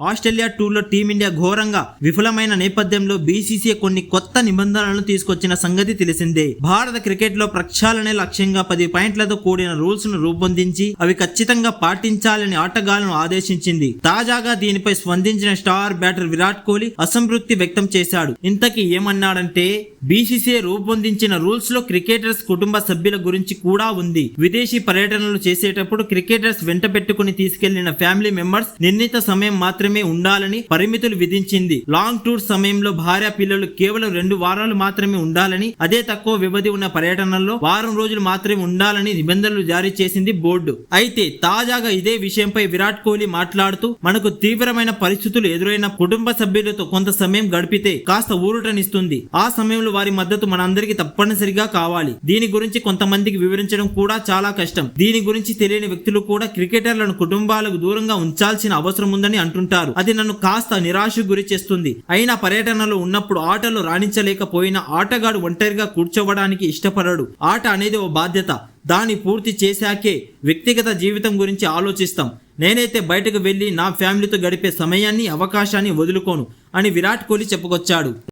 Australia టూర్లో team India ఘోరంగా విఫలమైన నేపథ్యంలో బీసీసీఏ కొన్ని కొత్త నిబంధనలను తీసుకొచ్చిన సంగతి తెలిసిందే. భారత క్రికెట్లో ప్రక్షాళనే లక్ష్యంగా పది పాయింట్లతో కూడిన రూల్స్ను రూపొందించి అవి ఖచ్చితంగా పాటించాలని ఆటగాళ్ళను ఆదేశించింది. తాజాగా దీనిపై స్పందించిన స్టార్ బ్యాటర్ విరాట్ కోహ్లీ అసంతృప్తి వ్యక్తం చేశాడు. ఇంతకీ ఏమన్నాడంటే బీసీసీఏ రూపొందించిన రూల్స్లో క్రికెటర్స్ కుటుంబ సభ్యుల గురించి కూడా ఉంది. విదేశీ పర్యటనలు చేసేటప్పుడు క్రికెటర్స్ వెంట పెట్టుకుని తీసుకెళ్ళిన ఫ్యామిలీ మెంబర్స్ నిర్ణీత సమయం మాత్రమే ఉండాలని పరిమితులు విధించింది. లాంగ్ టూర్ సమయంలో భార్య పిల్లలు కేవలం రెండు వారాలు మాత్రమే ఉండాలని అదే తక్కువ వ్యవధి ఉన్న పర్యటనలో వారం రోజులు మాత్రమే ఉండాలని నిబంధనలు జారీ చేసింది బోర్డు. అయితే తాజాగా ఇదే విషయంపై విరాట్ కోహ్లీ మాట్లాడుతూ మనకు తీవ్రమైన పరిస్థితులు ఎదురైన కుటుంబ సభ్యులతో కొంత సమయం గడిపితే కాస్త ఊరటనిస్తుంది. ఆ సమయంలో వారి మద్దతు మనందరికీ తప్పనిసరిగా కావాలి. దీని గురించి కొంతమందికి వివరించడం కూడా చాలా కష్టం. దీని గురించి తెలియని వ్యక్తులు కూడా క్రికెటర్లను కుటుంబాలకు దూరంగా ఉంచాల్సిన అవసరం ఉందని అంటుంటారు. అది నన్ను కాస్త నిరాశకు గురి చేస్తుంది. అయినా పర్యటనలో ఉన్నప్పుడు ఆటలో రాణించలేకపోయిన ఆటగాడు ఒంటరిగా కూర్చోవడానికి ఇష్టపడడు. ఆట అనేది ఓ బాధ్యత. దాన్ని పూర్తి చేశాకే వ్యక్తిగత జీవితం గురించి ఆలోచిస్తాం. నేనైతే బయటకు వెళ్ళి నా ఫ్యామిలీతో గడిపే సమయాన్ని అవకాశాన్ని వదులుకోను అని విరాట్ కోహ్లీ చెప్పుకొచ్చాడు.